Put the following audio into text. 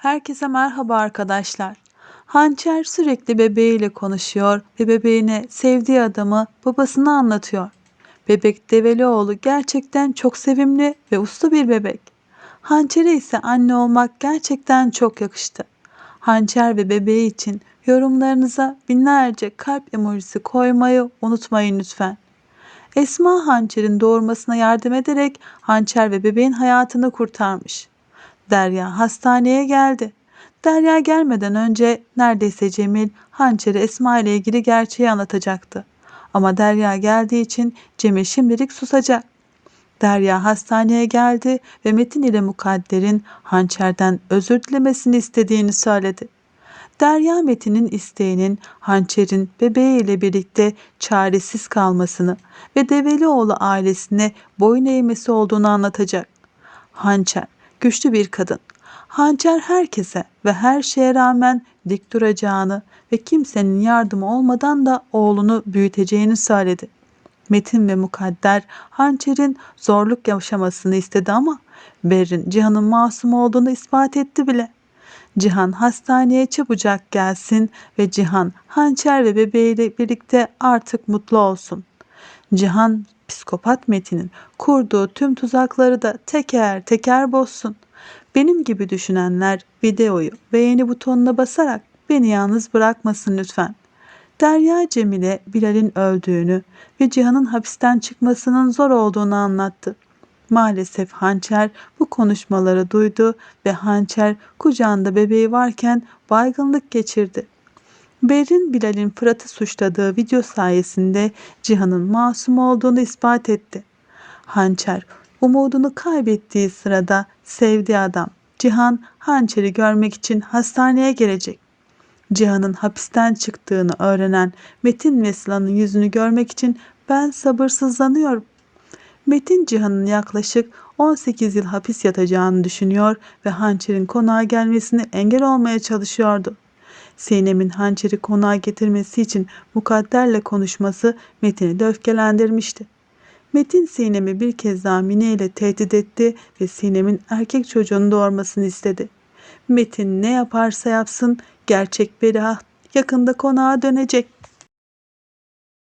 Herkese merhaba arkadaşlar. Hançer sürekli bebeğiyle konuşuyor ve bebeğine sevdiği adamı babasına anlatıyor. Bebek Develioğlu gerçekten çok sevimli ve uslu bir bebek. Hançer'e ise anne olmak gerçekten çok yakıştı. Hançer ve bebeği için yorumlarınıza binlerce kalp emojisi koymayı unutmayın lütfen. Esma Hançer'in doğurmasına yardım ederek Hançer ve bebeğin hayatını kurtarmış. Derya hastaneye geldi. Derya gelmeden önce neredeyse Cemil Hançer'e Esma ile ilgili gerçeği anlatacaktı. Ama Derya geldiği için Cemil şimdilik susacak. Derya hastaneye geldi ve Metin ile Mukadder'in Hançer'den özür dilemesini istediğini söyledi. Derya Metin'in isteğinin Hançer'in bebeğiyle birlikte çaresiz kalmasını ve Develioğlu ailesine boyun eğmesi olduğunu anlatacak. Hançer güçlü bir kadın. Hançer herkese ve her şeye rağmen dik duracağını ve kimsenin yardımı olmadan da oğlunu büyüteceğini söyledi. Metin ve Mukadder Hançer'in zorluk yaşamasını istedi ama Berrin Cihan'ın masum olduğunu ispat etti bile. Cihan hastaneye çabucak gelsin ve Cihan hançer ve bebeğiyle birlikte artık mutlu olsun. Cihan psikopat Metin'in kurduğu tüm tuzakları da teker teker bozsun. Benim gibi düşünenler videoyu beğeni butonuna basarak beni yalnız bırakmasın lütfen. Derya Cemile Bilal'in öldüğünü ve Cihan'ın hapisten çıkmasının zor olduğunu anlattı. Maalesef Hançer bu konuşmaları duydu ve Hançer kucağında bebeği varken baygınlık geçirdi. Berin Bilal'in Fırat'ı suçladığı video sayesinde Cihan'ın masum olduğunu ispat etti. Hançer umudunu kaybettiği sırada sevdiği adam Cihan Hançer'i görmek için hastaneye gelecek. Cihan'ın hapisten çıktığını öğrenen Metin ve yüzünü görmek için ben sabırsızlanıyorum. Metin Cihan'ın yaklaşık 18 yıl hapis yatacağını düşünüyor ve hançerin konağa gelmesine engel olmaya çalışıyordu. Sinem'in hançeri konağa getirmesi için mukadderle konuşması Metin'i de öfkelendirmişti. Metin Sinem'i bir kez daha Mine ile tehdit etti ve Sinem'in erkek çocuğunu doğurmasını istedi. Metin ne yaparsa yapsın gerçek Beriha yakında konağa dönecek.